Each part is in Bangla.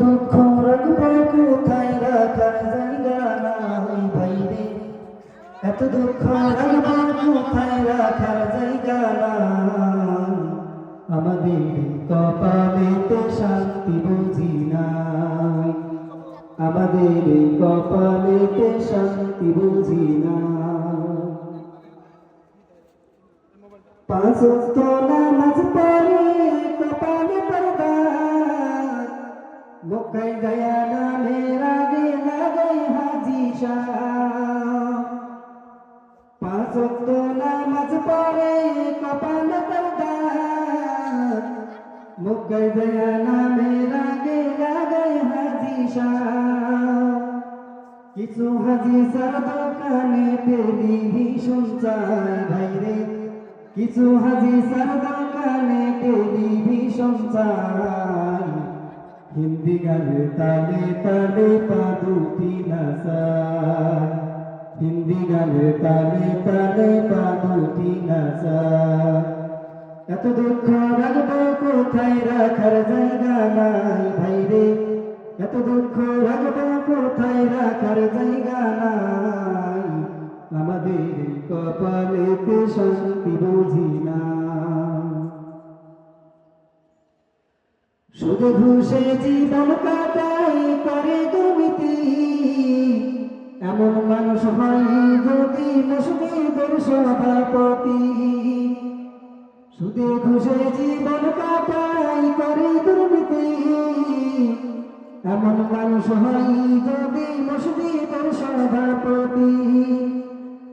দুঃখ রাখব কোথায় রাখার জায়গা নাই ভাই রে এত দুঃখ রাখব কোথায় রাখার জায়গা নাই আমাদের কপালেতে শান্তি বুঝি নাই। আমাদের কপালেতে শান্তি বুঝি নাই। পাঁচ ওয়াক্ত মক্কায় গয়া নামের আগে লাগাই হাজি শাহ। পাঁচ ওয়াক্ত নামাজ পড়ে কপালে পর্দা মক্কায় গয়া নামের আগে লাগাই হাজি শাহ। কিছু হাজি সার দোকানে পেলি ভীষণ চায় ভাইরে। কিছু হাজি সার দোকানে টেলিভিশন চাই হিন্দি গানে তালে তালে পা দুটি হিন্দি গানে তালে তালে পা দুটি এত দুঃখ রাখব কোথায় রাখার জায়গা নাই ভাইরে এত দুঃখ রাখব কোথায় রাখার জায়গা নাই। আমাদের কপালেতে শান্তি বুঝি শুধু ঘুষে জীবন কাটাই করে দুর্নীতি। এমন মানুষ হয় যদি মুসলিমদের সভাপতি। সুদে ঘুষে জীবন কাটাই করে দুর্নীতি। এমন মানুষ হয় যদি মসজিদের সভাপতি।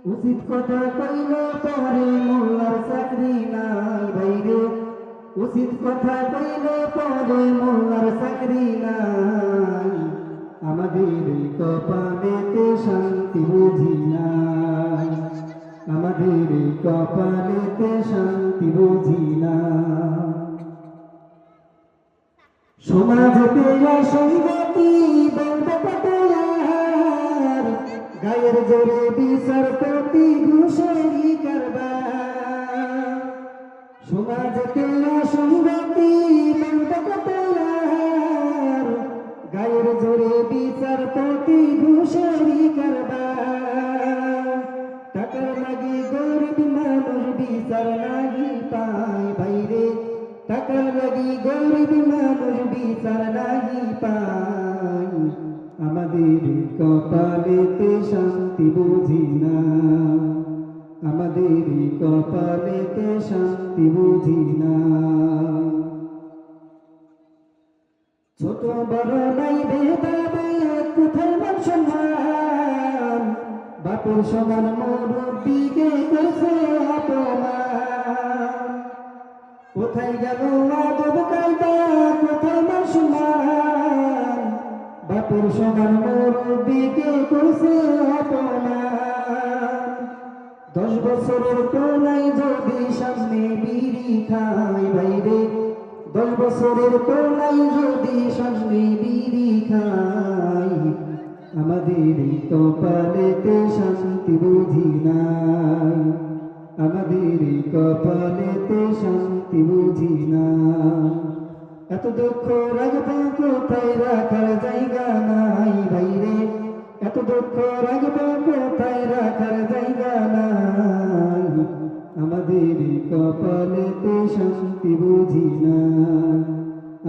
উচিত কথা কইল পরে মোল্লার চাকরি নাই বাইরে উচিত কথা কইল পরে মোল্লার চাকরি নাই। আমাদের কপালেতে শান্তি বুঝি নাই। আমাদের কপালেতে শান্তি বুঝি না সমাজতে অসঙ্গতি বলতে পাটার গায়ের জোরে বিচার প্রতি ঘুষেরি কারবার। সমাজতে জোরে বিচার প্রতি ঘুষেরি কারবার টাকার গরিব মানুষ বিচার লাগি পায় বাইরে। টাকার লাগি গরিব মানুষ বিচার লাগি পায়। আমাদের কপালেতে শান্তি বুঝি না। আমাদের কপালেতে শান্তি বুঝি না। মান বাপের সমান মুরব্বীকে কোথায় গেল কোথায় মান বাপের সমান দশ বছরের কোনায় যদি সামনে বিড়ি খায় বাইরে বছরের কোনায় যদি সামনে বিড়ি খায় আমাদের কপালেতে শান্তি বুঝি নাই। আমাদের কপালেতে শান্তি বুঝি না এত দুঃখ রাখব কোথায়? রাখার জায়গা নাই বাইরে। এত দুঃখ রাখব কোথায়? রাখার জায়গা নাই। আমাদের কপালেতে